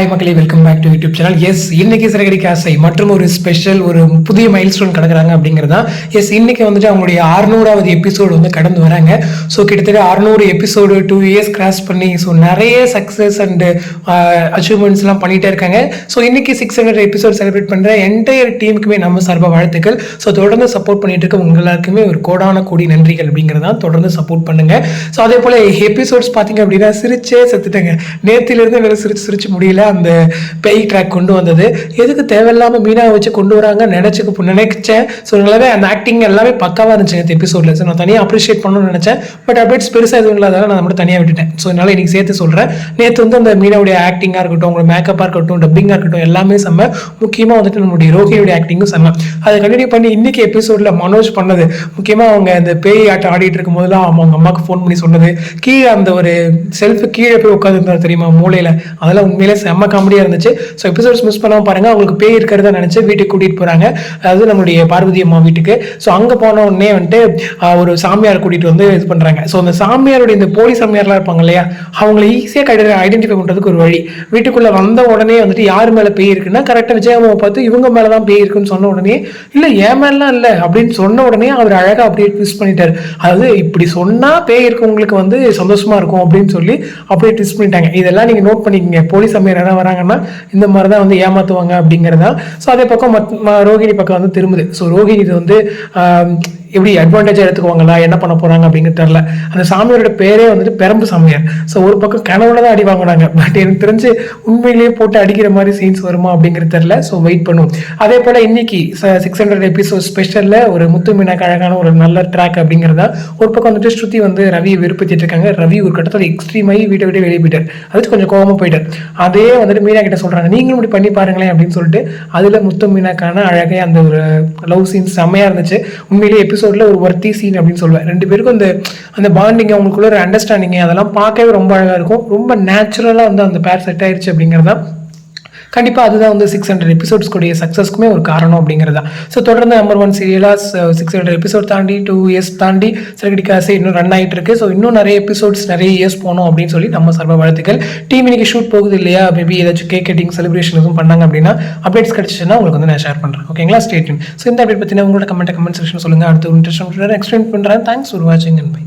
Hi மக்களே welcome back to YouTube channel yes இன்னைக்கு சிறகடி ஆசை மற்றும் ஒரு ஸ்பெஷல் ஒரு புதிய மைல் ஸ்டோன் கிடக்குறாங்க அப்படிங்கிறது. தான் எஸ் இன்னைக்கு வந்துட்டு அவங்களுடைய அறுநூறாவது எபிசோடு வந்து கடந்து வராங்க. ஸோ கிட்டத்தட்ட அறுநூறு எபிசோடு டூ இயர்ஸ் கிராஸ் பண்ணி ஸோ நிறைய சக்ஸஸ் அண்டு அச்சீவ்மெண்ட்ஸ்லாம் பண்ணிகிட்டே இருக்காங்க. ஸோ இன்னைக்கு சிக்ஸ் ஹண்ட்ரட் எபிசோட் செலிப்ரேட் பண்ணுற என்டையர் டீமுக்குமே நம்ம சார்பாக வாழ்த்துக்கள். ஸோ தொடர்ந்து சப்போர்ட் பண்ணிட்டு இருக்க உங்க எல்லாருக்குமே ஒரு கோடான கோடி நன்றிகள் அப்படிங்கிறது தான் தொடர்ந்து சப்போர்ட் பண்ணுங்க. ஸோ அதே போல் எபிசோட்ஸ் பார்த்தீங்க அப்படின்னா சிரிச்சே செத்துட்டேங்க. நேத்திலிருந்து என்னால் சிரிச்சு சிரிச்சு முடியல. அந்த பேய் ட்ராக் கொண்டு வந்தது. எதுக்கு தேவையில்லாமல் மீனாவை வச்சு கொண்டு வராங்க? நினச்சிக்க நினைச்சேன். ஸோ நல்லாவே அந்த ஆக்டிங் எல்லாமே பக்காவாக இருந்துச்சு இந்த எபிசோடில் ஸோ நான் தனியாக அப்ரிஷியேட் பண்ணணும்னு நினச்சேன். பட் அப்டேட்ஸ் பெருசாக எதுவும் இல்லாதால நான் மட்டும் தனியாக விட்டுட்டேன். ஸோ அதனால் இன்னைக்கு சேர்த்து சொல்கிறேன் நேற்று வந்து அந்த மீனாவுடைய ஆக்டிங்காக இருக்கட்டும் உங்களோட மேக்கப்பாக இருக்கட்டும் டப்பிங்காக இருக்கட்டும் எல்லாமே செம்ம முக்கியமாக வந்துட்டு நம்மளுடைய ரோஹியோடைய ஆக்டிங்கும் செம்ம. அதை கண்டினியூ பண்ணி இன்னைக்கு எபிசோடில் மனோஜ் பண்ணது. முக்கியமாக அவங்க அந்த பேய் ஆட்டம் ஆடிட்டு இருக்கும் போதெல்லாம் அவங்க அம்மாவுக்கு ஃபோன் பண்ணி சொன்னது. கீழே அந்த ஒரு செல்ஃபு கீழே போய் உட்காந்துருந்தார் தெரியுமா? மூலையில் அதெல்லாம் உண்மையிலே செம்ம காமெடியாக இருந்துச்சு. ஸோ எபிசோட்ஸ் மிஸ் பண்ணாமல் பாருங்கள் அவங்களுக்கு பேய் இருக்கிறதா நினச்சி வீட்டுக்கு கூட்டிகிட்டு போகிறாங்க அதாவது நம்மளுடைய பார்வதி அம்மா வீட்டுக்கு. ஸோ அங்கே போன உடனே வந்துட்டு ஒரு சாமியார் கூட்டிகிட்டு வந்து இது பண்ணுறாங்க ஸோ அந்த சாமியாருடைய இந்த போலி சாமியார்லாம் இருப்பாங்க இல்லையா? அவங்கள ஈஸியாக கடை ஐடென்டிஃபை பண்ணுறதுக்கு ஒரு வழி. வீட்டுக்குள்ளே வந்த உடனே வந்துட்டு யார் மேலே பேய் இருக்குன்னா கரெக்டாக விஜயமாவை பார்த்து இவங்க மேலே தான் பேய் இருக்குன்னு சொன்ன உடனே இல்லை ஏன் மேலாம் இல்லை. அப்படின்னு சொன்ன உடனே அவர் அழகாக அப்படியே ட்விஸ்ட் பண்ணிட்டாரு. அதாவது இப்படி சொன்னால் பேய் இருக்கவங்களுக்கு வந்து சந்தோஷமாக இருக்கும் அப்படின்னு சொல்லி அப்படியே ட்விஸ்ட் பண்ணிட்டாங்க. இதெல்லாம் நீங்கள் நோட் பண்ணிக்கங்க. போலீஸ் அம்மையார் யாராவது வராங்கன்னா இந்த மாதிரி தான் வந்து ஏமாத்துவாங்க அப்படிங்கிறதா ஸோ அதே பக்கம் மத் பக்கம் வந்து திரும்புது. ஸோ ரோஹிணி இது வந்து எப்படி அட்வான்டேஜாக எடுத்துக்குவாங்களா? என்ன பண்ண போறாங்க அப்படிங்கிறது தெரில அந்த சாமியாரோட பேரே வந்துட்டு பெரம்பு சாமியார். ஸோ ஒரு பக்கம் கனவுல தான் அடி வாங்கினாங்க. பட் எனக்கு தெரிஞ்சு உண்மையிலேயே போட்டு அடிக்கிற மாதிரி சீன்ஸ் வருமா அப்படிங்கிறது தெரில ஸோ வெயிட் பண்ணுவோம். அதே போல் இன்னைக்கு சிக்ஸ் ஹண்ட்ரட் எபிசோட் ஸ்பெஷலில் ஒரு முத்து மீனாக்கு அழகான ஒரு நல்ல ட்ராக் அப்படிங்கிறதா ஒரு பக்கம் வந்துட்டு ஸ்ருதி வந்து ரவியை விருப்பத்திட்டு இருக்காங்க. ரவி ஒரு கட்டத்தில் எக்ஸ்ட்ரீம் ஆகி வீட்டை விட்டு வெளியே போயிட்டார். அதுக்கு கொஞ்சம் கோபமாக போயிட்டார். அதே வந்துட்டு மீனா கிட்ட சொல்றாங்க. நீங்களும் இப்படி பண்ணி பாருங்களேன் அப்படின்னு சொல்லிட்டு அதில் முத்து மீனாக்கான அழகே அந்த ஒரு லவ் சீன் செம்மையாக இருந்துச்சு. உண்மையிலேயே எபிசோடில் ஒரு ஒர்த்தி சீன் அப்படின்னு சொல்லுவேன். ரெண்டு பேருக்கும் அந்த அந்த பாண்டிங் அவங்களுக்குள்ள ஒரு அண்டர்ஸ்டாண்டிங் அதெல்லாம் பார்க்கவே ரொம்ப அழகா இருக்கும். ரொம்ப நேச்சுரலாக வந்து அந்த பேர் செட் ஆயிருச்சு அப்படிங்கிறதான் கண்டிப்பாக அதுதான் வந்து சிக்ஸ் ஹண்ட்ரட் எபிசோட்ஸ்க்குடைய சக்ஸஸ்க்குமே ஒரு காரணம் அப்படிங்கிறதா. ஸோ தொடர்ந்து நம்பர் ஒன் சீரியலாக சிக்ஸ் ஹண்ட்ரட் எபிசோட் தாண்டி டூ இயர்ஸ் தாண்டி சிறகடிக்க ஆசை இன்னும் ரன் ஆகிட்டு இருக்கு. ஸோ இன்னும் நிறைய எபிசோட்ஸ் நிறைய இயர்ஸ் போகணும் அப்படின்னு சொல்லி நம்ம சர்வ வாழ்த்துக்கள். டீம் இன்னைக்கு ஷூட் போகுது இல்லையா? மேபி ஏதாச்சும் கேக் கட்டிங் செலிப்ரேஷன் எதுவும் பண்ணாங்க அப்படின்னா அப்டேட்ஸ் கிடச்சிச்சுன்னா உங்களுக்கு வந்து நான் ஷேர் பண்ணுறேன் ஓகேங்களா ஸ்டேட்யூன் ஸோ இந்த அப்டேட் பற்றின உங்களோட கமெண்ட் கமெண்ட் செக்ஷன் சொல்லுங்கள் அடுத்து இன்ட்ரெஸ்ட் எக்ஸ்பிளைன் பண்ணுறேன் தேங்க்ஸ் ஃபார் வாட்சிங் அண்ட் பை